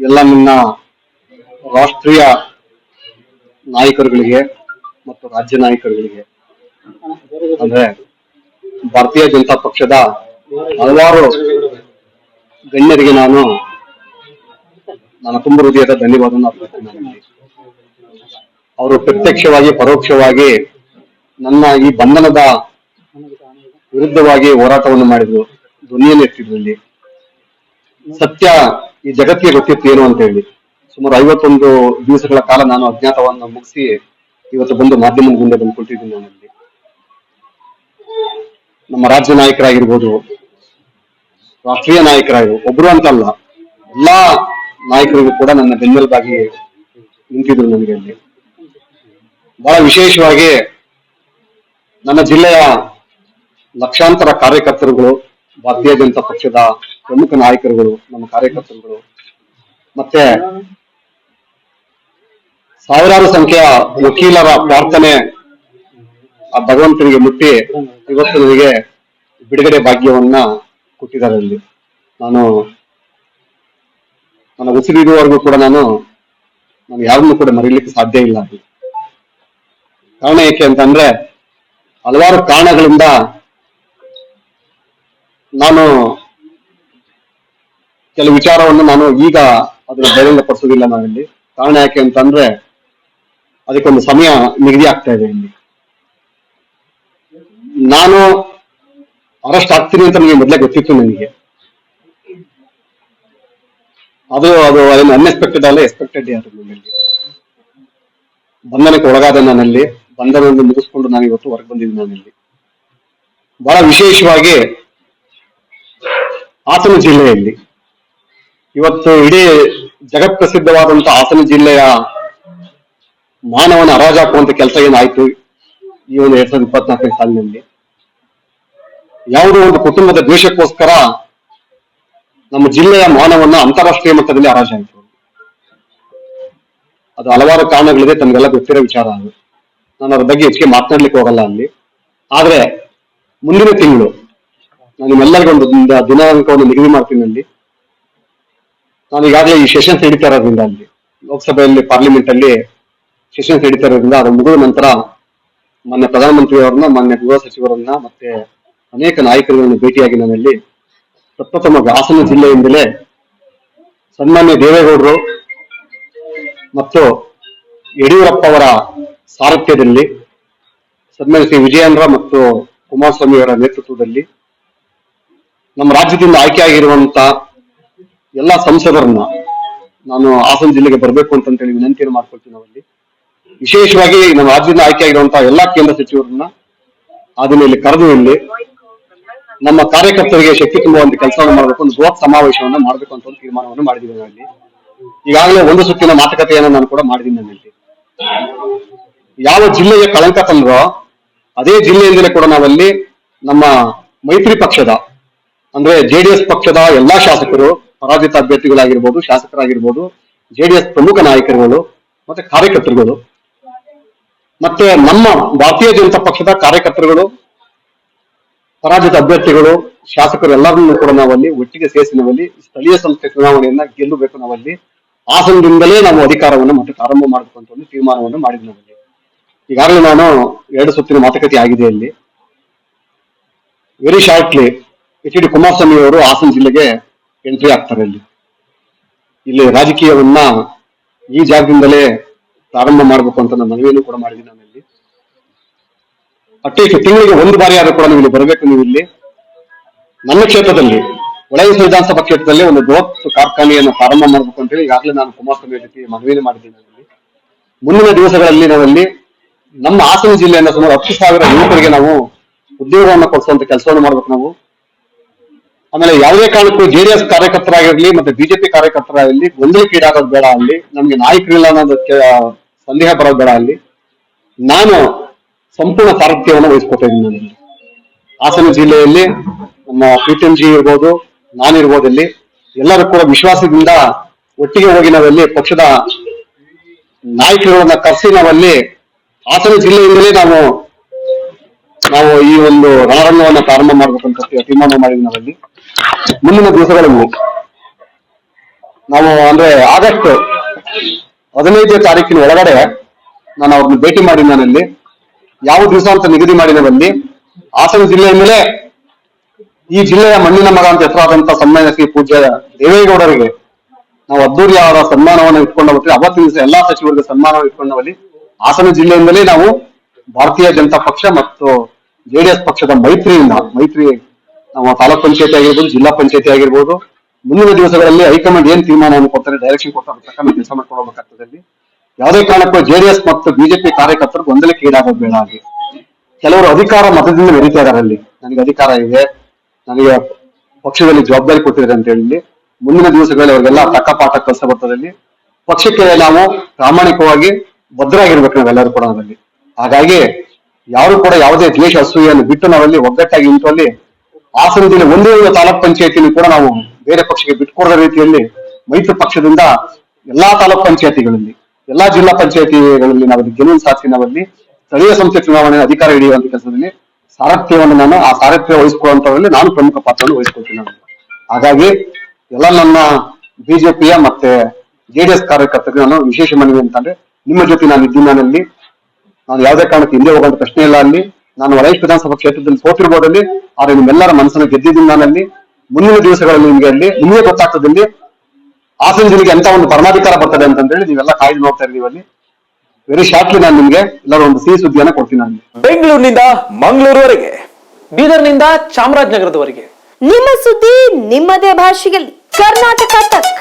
ಎಲ್ಲ ನನ್ನ ರಾಷ್ಟ್ರೀಯ ನಾಯಕರುಗಳಿಗೆ ಮತ್ತು ರಾಜ್ಯ ನಾಯಕರುಗಳಿಗೆ ಅಂದ್ರೆ ಭಾರತೀಯ ಜನತಾ ಪಕ್ಷದ ಹಲವಾರು ಗಣ್ಯರಿಗೆ ನಾನು ನನ್ನ ತುಂಬ ಹೃದಯದ ಧನ್ಯವಾದವನ್ನು ಅವರು ಪ್ರತ್ಯಕ್ಷವಾಗಿ, ಪರೋಕ್ಷವಾಗಿ ನನ್ನ ಈ ಬಂಧನದ ವಿರುದ್ಧವಾಗಿ ಹೋರಾಟವನ್ನು ಮಾಡಿದ್ರು. ಧ್ವನಿಯನ್ನು ಇಟ್ಟಿದ್ರಲ್ಲಿ ಸತ್ಯ ಈ ಜಗತ್ತಿಗೆ ಗೊತ್ತಿತ್ತು ಏನು ಅಂತ ಹೇಳಿ. ಸುಮಾರು ಐವತ್ತೊಂದು ದಿವಸಗಳ ಕಾಲ ನಾನು ಅಜ್ಞಾತವನ್ನು ಮುಗಿಸಿ ಇವತ್ತು ಬಂದು ಮಾಧ್ಯಮದ ಮುಂದೆ ಬಂದು ಕೊಟ್ಟಿದ್ದೀನಿ ನಾನಲ್ಲಿ. ನಮ್ಮ ರಾಜ್ಯ ನಾಯಕರಾಗಿರ್ಬೋದು, ರಾಷ್ಟ್ರೀಯ ನಾಯಕರಾಗಿರ್ಬೋದು, ಒಬ್ರು ಅಂತಲ್ಲ, ಎಲ್ಲಾ ನಾಯಕರಿಗೂ ಕೂಡ ನನ್ನ ಬೆನ್ನೆಲುಬಾಗಿ ನಿಂತಿದ್ರು ನನಗೆ ಅಲ್ಲಿ. ಬಹಳ ವಿಶೇಷವಾಗಿ ನನ್ನ ಜಿಲ್ಲೆಯ ಲಕ್ಷಾಂತರ ಕಾರ್ಯಕರ್ತರುಗಳು ಭಾರತೀಯ ಜನತಾ ಪಕ್ಷದ ಪ್ರಮುಖ ನಾಯಕರುಗಳು, ನಮ್ಮ ಕಾರ್ಯಕರ್ತರುಗಳು. ಮತ್ತೆ ಸಾವಿರಾರು ಸಂಖ್ಯೆಯ ವಕೀಲರ ಪ್ರಾರ್ಥನೆ ಆ ಭಗವಂತನಿಗೆ ಮುಟ್ಟಿ ಇವತ್ತು ನನಗೆ ಬಿಡುಗಡೆ ಭಾಗ್ಯವನ್ನ ಕೊಟ್ಟಿದ್ದಾರೆ ಅಲ್ಲಿ. ನಾನು ನನ್ನ ಉಸಿರಿರುವವರೆಗೂ ಕೂಡ ನಾನು ನಾನು ಯಾರನ್ನು ಕೂಡ ಮರೀಲಿಕ್ಕೆ ಸಾಧ್ಯ ಇಲ್ಲ ಕಾರಣ ಏಕೆ ಅಂತಂದ್ರೆ ಹಲವಾರು ಕಾರಣಗಳಿಂದ ನಾನು ಕೆಲವು ವಿಚಾರವನ್ನು ನಾನು ಈಗ ಅದನ್ನ ಬಹಿರಂಗ ಪಡಿಸೋದಿಲ್ಲ ನಾವಿಲ್ಲಿ. ಕಾರಣ ಯಾಕೆ ಅಂತಂದ್ರೆ ಅದಕ್ಕೊಂದು ಸಮಯ ನಿಗದಿ ಆಗ್ತಾ ಇದೆ ಇಲ್ಲಿ. ನಾನು ಅರೆಸ್ಟ್ ಆಗ್ತೀನಿ ಅಂತ ನನಗೆ ಮೊದಲೇ ಗೊತ್ತಿತ್ತು ನನಗೆ. ಅದು ಅದು ಅದನ್ನು ಅನ್ಎಕ್ಸ್ಪೆಕ್ಟೆಡ್ ಅಲ್ಲ ಎಕ್ಸ್ಪೆಕ್ಟೆಡ್ ಯಾರು ನನ್ನಲ್ಲಿ ಬಂಧನಕ್ಕೆ ಒಳಗಾದ ನಾನಲ್ಲಿ, ಬಂಧನವನ್ನು ಮುಗಿಸ್ಕೊಂಡು ನಾನು ಇವತ್ತು ಹೊರಗೆ ಬಂದಿದ್ದೀನಿ ನಾನಲ್ಲಿ. ಬಹಳ ವಿಶೇಷವಾಗಿ ಹಾಸನ ಜಿಲ್ಲೆಯಲ್ಲಿ. ಇವತ್ತು ಇಡೀ ಜಗತ್ಪ್ರಸಿದ್ಧವಾದಂತ ಹಾಸನ ಜಿಲ್ಲೆಯ ಮಾನವನ ಹರಾಜಾಕುವಂತ ಕೆಲಸ ಏನಾಯ್ತು? ಈ ಒಂದು ಎರಡ್ ಸಾವಿರದ ಇಪ್ಪತ್ನಾಲ್ಕನೇ ಸಾಲಿನಲ್ಲಿ. ಯಾವುದೋ ಒಂದು ಕುಟುಂಬದ ದ್ವೇಷಕ್ಕೋಸ್ಕರ ನಮ್ಮ ಜಿಲ್ಲೆಯ ಮಾನವನ್ನ ಅಂತಾರಾಷ್ಟ್ರೀಯ ಮಟ್ಟದಲ್ಲಿ ಹರಾಜಾಯಿತು. ಅದು ಹಲವಾರು ಕಾರಣಗಳಿದೆ, ತಮಗೆಲ್ಲ ಗೊತ್ತಿರೋ ವಿಚಾರ ನಾನು ಅದ್ರ ಬಗ್ಗೆ ಹೆಚ್ಚಿಗೆ ಮಾತನಾಡ್ಲಿಕ್ಕೆ ಹೋಗಲ್ಲ ಅಲ್ಲಿ. ಆದ್ರೆ ಮುಂದಿನ ತಿಂಗಳು ನಿಮ್ಮೆಲ್ಲರಿಗೂ ಒಂದು ದ- ದಿನಾಂಕವನ್ನು ನಿಗದಿ ಮಾಡ್ತೀನಿ ಅಲ್ಲಿ ನಾನು ಈಗಾಗಲೇ ಈ ಸೆಷನ್ಸ್ ನಡೀತಾ ಇರೋದ್ರಿಂದ ಅಲ್ಲಿ, ಲೋಕಸಭೆಯಲ್ಲಿ ಪಾರ್ಲಿಮೆಂಟ್ ಅಲ್ಲಿ ಸೆಷನ್ಸ್ ನಡೀತಾ ಇರೋದ್ರಿಂದ ಅದು ಮುಗಿದ ನಂತರ ಮಾನ್ಯ ಪ್ರಧಾನಮಂತ್ರಿಯವರನ್ನ, ಮಾನ್ಯ ಗೃಹ ಸಚಿವರನ್ನ, ಮತ್ತೆ ಅನೇಕ ನಾಯಕರುಗಳನ್ನು ಭೇಟಿಯಾಗಿ ನಾನಲ್ಲಿ ಪ್ರಪ್ರಥಮ ಹಾಸನ ಜಿಲ್ಲೆಯಿಂದಲೇ ಸನ್ಮಾನ್ಯ ದೇವೇಗೌಡರು ಮತ್ತು ಯಡಿಯೂರಪ್ಪ ಅವರ ಸಾರಥ್ಯದಲ್ಲಿ ಸನ್ಮಾನ್ಯ ಶ್ರೀ ವಿಜಯೇಂದ್ರ ಮತ್ತು ಕುಮಾರಸ್ವಾಮಿ ಅವರ ನೇತೃತ್ವದಲ್ಲಿ ನಮ್ಮ ರಾಜ್ಯದಿಂದ ಆಯ್ಕೆಯಾಗಿರುವಂತ ಎಲ್ಲಾ ಸಂಸದರನ್ನ ನಾನು ಹಾಸನ ಜಿಲ್ಲೆಗೆ ಬರಬೇಕು ಅಂತ ಹೇಳಿ ವಿನಂತಿಯನ್ನು ಮಾಡ್ಕೊಳ್ತೀನಿ ನಾವಲ್ಲಿ. ವಿಶೇಷವಾಗಿ ನಮ್ಮ ರಾಜ್ಯದಿಂದ ಆಯ್ಕೆಯಾಗಿರುವಂತಹ ಎಲ್ಲಾ ಕೇಂದ್ರ ಸಚಿವರನ್ನ ಅದನ್ನ ಕರೆದು ಇಲ್ಲಿ ನಮ್ಮ ಕಾರ್ಯಕರ್ತರಿಗೆ ಶಕ್ತಿ ತುಂಬುವಂತ ಕೆಲಸವನ್ನು ಮಾಡಬೇಕು, ಒಂದು ಬೃಹತ್ ಸಮಾವೇಶವನ್ನ ಮಾಡಬೇಕು ಅಂತ ಒಂದು ತೀರ್ಮಾನವನ್ನು ಮಾಡಿದ್ದೀವಿ ನಾವಲ್ಲಿ. ಈಗಾಗಲೇ ಒಂದು ಸುತ್ತಿನ ಮಾತುಕತೆಯನ್ನು ನಾನು ಕೂಡ ಮಾಡಿದ್ದೀನಿ ನನ್ನಲ್ಲಿ ಯಾವ ಜಿಲ್ಲೆಗೆ ಕಳಂಕ ತಂದ್ರೋ, ಅದೇ ಜಿಲ್ಲೆಯಿಂದಲೇ ಕೂಡ ನಾವಲ್ಲಿ ನಮ್ಮ ಮೈತ್ರಿ ಪಕ್ಷದ ಅಂದ್ರೆ ಜೆಡಿಎಸ್ ಪಕ್ಷದ ಎಲ್ಲಾ ಶಾಸಕರು ಪರಾಜಿತ ಅಭ್ಯರ್ಥಿಗಳಾಗಿರ್ಬೋದು, ಶಾಸಕರಾಗಿರ್ಬೋದು, ಜೆಡಿಎಸ್ ಪ್ರಮುಖ ನಾಯಕರುಗಳು ಮತ್ತೆ ಕಾರ್ಯಕರ್ತರುಗಳು. ಮತ್ತೆ ನಮ್ಮ ಭಾರತೀಯ ಜನತಾ ಪಕ್ಷದ ಕಾರ್ಯಕರ್ತರುಗಳು, ಪರಾಜಿತ ಅಭ್ಯರ್ಥಿಗಳು, ಶಾಸಕರು ಎಲ್ಲರನ್ನೂ ಕೂಡ ನಾವಲ್ಲಿ ಒಟ್ಟಿಗೆ ಸೇರಿಸಿ ನಾವಲ್ಲಿ ಸ್ಥಳೀಯ ಸಂಸ್ಥೆ ಚುನಾವಣೆಯನ್ನ ಗೆಲ್ಲಬೇಕು ನಾವಲ್ಲಿ. ಹಾಸನದಿಂದಲೇ ನಾವು ಅಧಿಕಾರವನ್ನು ಮತ್ತೆ ಪ್ರಾರಂಭ ಮಾಡಬೇಕು ಒಂದು ತೀರ್ಮಾನವನ್ನು ಮಾಡಿದ್ವಿ ನಾವಲ್ಲಿ. ಈಗಾಗಲೇ ನಾನು ಎರಡು ಸುತ್ತಿನ ಮಾತುಕತೆ ಆಗಿದೆ ಅಲ್ಲಿ very shortly H D Kumaraswamy ಅವರು ಹಾಸನ ಜಿಲ್ಲೆಗೆ ಎಂಟ್ರಿ ಆಗ್ತಾರೆ ಇಲ್ಲಿ. ಇಲ್ಲಿ ರಾಜಕೀಯವನ್ನ ಈ ಜಾಗದಿಂದಲೇ ಪ್ರಾರಂಭ ಮಾಡಬೇಕು ಅಂತ ನಾನು ಮನವಿಯನ್ನು ಕೂಡ ಮಾಡಿದ್ದೀನಿ ನಾನು ಇಲ್ಲಿ. ಅಟ್ಲೀಸ್ಟ್ ತಿಂಗಳಿಗೆ ಒಂದು ಬಾರಿ ಆದರೂ ಕೂಡ ನೀವು ಇಲ್ಲಿ ಬರಬೇಕು ನೀವು ಇಲ್ಲಿ. ನನ್ನ ಕ್ಷೇತ್ರದಲ್ಲಿ ಒಳಗೆ ವಿಧಾನಸಭಾ ಕ್ಷೇತ್ರದಲ್ಲಿ ಒಂದು ಬೃಹತ್ ಕಾರ್ಖಾನೆಯನ್ನು ಪ್ರಾರಂಭ ಮಾಡಬೇಕು ಅಂತ ಹೇಳಿ ಈಗಾಗಲೇ ನಾನು ಕುಮಾರಸ್ವಾಮಿ ಜೊತೆ ಮನವಿಯನ್ನು ಮಾಡಿದ್ದೀನಿ ಮುಂದಿನ ದಿವಸಗಳಲ್ಲಿ ನಾವಲ್ಲಿ ನಮ್ಮ ಹಾಸನ ಜಿಲ್ಲೆಯನ್ನು ಸುಮಾರು ಹತ್ತು ಸಾವಿರ ಯುವಕರಿಗೆ ನಾವು ಉದ್ಯೋಗವನ್ನು ಕೊಡಿಸುವಂತ ಕೆಲಸವನ್ನು ಮಾಡ್ಬೇಕು ನಾವು. ಆಮೇಲೆ ಯಾವುದೇ ಕಾರಣಕ್ಕೂ ಜೆಡಿಎಸ್ ಕಾರ್ಯಕರ್ತರಾಗಿರ್ಲಿ ಮತ್ತೆ ಬಿಜೆಪಿ ಕಾರ್ಯಕರ್ತರಾಗಿರ್ಲಿ ಗೊಂದಲಕ್ಕೀಡಾಗೋದು ಬೇಡ ಅಲ್ಲಿ. ನಮ್ಗೆ ನಾಯಕರಿಲ್ಲ ಅನ್ನೋದಕ್ಕೆ ಸಂದೇಹ ಬರೋದು ಬೇಡ ಅಲ್ಲಿ. ನಾನು ಸಂಪೂರ್ಣ ಸಾರಥ್ಯವನ್ನು ವಹಿಸ್ಕೊತಾ ನಾನು. ಹಾಸನ ಜಿಲ್ಲೆಯಲ್ಲಿ ನಮ್ಮ ಪ್ರೀತಮ್ ಜಿ ಇರ್ಬೋದು ನಾನಿರ್ಬೋದು ಇಲ್ಲಿ. ಎಲ್ಲರೂ ಕೂಡ ವಿಶ್ವಾಸದಿಂದ ಒಟ್ಟಿಗೆ ಹೋಗಿ ನಾವಲ್ಲಿ ಪಕ್ಷದ ನಾಯಕರುಗಳನ್ನ ಕರೆಸಿ ನಾವಲ್ಲಿ ಹಾಸನ ಜಿಲ್ಲೆಯಿಂದಲೇ ನಾವು ನಾವು ಈ ಒಂದು ರಣರಂಗವನ್ನು ಪ್ರಾರಂಭ ಮಾಡ್ಬೇಕಂತ ತೀರ್ಮಾನ ಮಾಡಿದ್ವಿ ನಾವಲ್ಲಿ ಮುಂದಿನ ದಿವಸಗಳಲ್ಲಿ ನಾವು ಅಂದ್ರೆ ಆಗಸ್ಟ್ ಹದಿನೈದನೇ ತಾರೀಕಿನ ಒಳಗಡೆ ನಾನು ಅವ್ರನ್ನ ಭೇಟಿ ಮಾಡಿ ನಾನಲ್ಲಿ ಯಾವ ದಿವಸ ಅಂತ ನಿಗದಿ ಮಾಡಿದವಲ್ಲಿ ಹಾಸನ ಮೇಲೆ ಈ ಜಿಲ್ಲೆಯ ಮಣ್ಣಿನ ಮಗ ಅಂತ ಹೆಸರಾದಂತ ಸಮ್ಮೇಳನ ಶ್ರೀ ಪೂಜ್ಯ ದೇವೇಗೌಡರಿಗೆ ನಾವು ಅದ್ದೂರಿ ಅವರ ಸನ್ಮಾನವನ್ನು ಇಟ್ಕೊಂಡು ಹೋಗ್ತೀವಿ. ಅವತ್ತಿನ ದಿವಸ ಎಲ್ಲಾ ಸಚಿವರಿಗೆ ಸನ್ಮಾನ ಇಟ್ಕೊಂಡವಲ್ಲಿ ಹಾಸನ ಜಿಲ್ಲೆಯಿಂದಲೇ ನಾವು ಭಾರತೀಯ ಜನತಾ ಪಕ್ಷ ಮತ್ತು ಜೆಡಿಎಸ್ ಪಕ್ಷದ ಮೈತ್ರಿಯಿಂದ ಮೈತ್ರಿ ನಮ್ಮ ತಾಲೂಕ್ ಪಂಚಾಯತಿ ಆಗಿರ್ಬೋದು, ಜಿಲ್ಲಾ ಪಂಚಾಯತಿ ಆಗಿರ್ಬೋದು, ಮುಂದಿನ ದಿವಸಗಳಲ್ಲಿ ಹೈಕಮಾಂಡ್ ಏನ್ ತೀರ್ಮಾನವನ್ನು ಕೊಡ್ತಾರೆ ಡೈರೆಕ್ಷನ್ ಕೊಡ್ತಾರೆ ತಕ್ಕಂತ ಕೆಲಸ ಅಲ್ಲಿ. ಯಾವುದೇ ಕಾರಣಕ್ಕೂ ಜೆಡಿಎಸ್ ಮತ್ತು ಬಿಜೆಪಿ ಕಾರ್ಯಕರ್ತರು ಗೊಂದಲಕ್ಕೆ ಈಡಾಗೋ ಬೇಡ ಅಲ್ಲಿ ಕೆಲವರು ಅಧಿಕಾರ ಮತದಿಂದ ನಡೀತಾ ಇದಾರೆ ಅಲ್ಲಿ. ನನಗೆ ಅಧಿಕಾರ ಇದೆ, ನನಗೆ ಪಕ್ಷದಲ್ಲಿ ಜವಾಬ್ದಾರಿ ಕೊಟ್ಟಿದ್ದಾರೆ ಅಂತ ಹೇಳಿ ಮುಂದಿನ ದಿವಸಗಳಲ್ಲಿ ಅವರಿಗೆಲ್ಲ ತಕ್ಕ ಪಾಠ ಕೆಲಸ ಪಕ್ಷಕ್ಕೆ ನಾವು ಪ್ರಾಮಾಣಿಕವಾಗಿ ಭದ್ರಾಗಿರ್ಬೇಕು ನಾವೆಲ್ಲರೂ ಕೂಡ ಅದರಲ್ಲಿ ಹಾಗಾಗಿ ಯಾರು ಕೂಡ ಯಾವುದೇ ದ್ವೇಷ ಅಸೂಯನ್ನು ಬಿಟ್ಟು ನಾವಲ್ಲಿ ಒಗ್ಗಟ್ಟಾಗಿ ನಿಂತಲ್ಲಿ ಹಾಸನ ಜಿಲ್ಲೆ ಒಂದೇ ಒಂದು ತಾಲೂಕ್ ಪಂಚಾಯತಿಯಲ್ಲಿ ಕೂಡ ನಾವು ಬೇರೆ ಪಕ್ಷಕ್ಕೆ ಬಿಟ್ಕೊಡದ ರೀತಿಯಲ್ಲಿ ಮೈತ್ರಿ ಪಕ್ಷದಿಂದ ಎಲ್ಲಾ ತಾಲೂಕ್ ಪಂಚಾಯತಿಗಳಲ್ಲಿ, ಎಲ್ಲಾ ಜಿಲ್ಲಾ ಪಂಚಾಯತಿಗಳಲ್ಲಿ ನಾವು ಗೆಲುವು ಸಾಧಿಸಿ ನಾವಲ್ಲಿ ಸ್ಥಳೀಯ ಸಂಸ್ಥೆ ಚುನಾವಣೆ ಅಧಿಕಾರ ಹಿಡಿಯುವಂತ ಕೆಲಸದಲ್ಲಿ ಸಾರಥ್ಯವನ್ನು ನಾನು, ಆ ಸಾರಥ್ಯ ವಹಿಸಿಕೊಳ್ಳುವಂತವರಲ್ಲಿ ನಾನು ಪ್ರಮುಖ ಪಾತ್ರವನ್ನು ವಹಿಸಿಕೊಳ್ತೀನಿ ಹಾಗಾಗಿ ಎಲ್ಲ ನನ್ನ ಬಿಜೆಪಿಯ ಮತ್ತೆ ಜೆಡಿಎಸ್ ಕಾರ್ಯಕರ್ತರಿಗೆ ನಾನು ವಿಶೇಷ ಮನವಿ ಅಂತಂದ್ರೆ, ನಿಮ್ಮ ಜೊತೆ ನಾನು ಇದ್ದೀನಿ ನಾನು ಯಾವುದೇ ಕಾರಣಕ್ಕೆ ಹಿಂದೆ ಹೋಗುವಂತ ಪ್ರಶ್ನೆ ಇಲ್ಲ ಅಲ್ಲಿ. ನಾನು ವಲೈಶ್ ವಿಧಾನಸಭಾ ಕ್ಷೇತ್ರದಲ್ಲಿ ಸೋತಿರ್ಬೋದಲ್ಲಿ ಆದ್ರೆ ನಿಮ್ಮೆಲ್ಲರ ಮನಸ್ಸನ್ನು ಗೆದ್ದಿದ್ದೀನಿ ನಾನಲ್ಲಿ. ಮುಂದಿನ ದಿವಸಗಳಲ್ಲಿ ನಿಮ್ಗೆ ಅಲ್ಲಿ ನಿಮಗೆ ಗೊತ್ತಾಗ್ತದಲ್ಲಿ ಹಾಸನ ಜಿಲ್ಲೆಗೆ ಎಂತ ಒಂದು ಪರಮಾಧಿಕಾರ ಬರ್ತದೆ ಅಂತಂದೇಳಿ ನೀವೆಲ್ಲ ಕಾಯ್ದು ನೋಡ್ತಾ ಇದ್ದೀವಿ ಅಲ್ಲಿ. ವೆರಿ ಶಾರ್ಟ್ಲಿ ನಾನು ನಿಮ್ಗೆ ಎಲ್ಲರೂ ಒಂದು ಸಿಹಿ ಸುದ್ದಿಯನ್ನು ಕೊಡ್ತೀನಿ ನಾನು. ಬೆಂಗಳೂರಿನಿಂದ ಮಂಗಳೂರುವರೆಗೆ ಬೀದರ್ನಿಂದ ಚಾಮರಾಜನಗರದವರೆಗೆ. ನಿಮ್ಮ ಸುದ್ದಿ ನಿಮ್ಮದೇ ಭಾಷೆಯಲ್ಲಿ. ಕರ್ನಾಟಕ ತಕ್.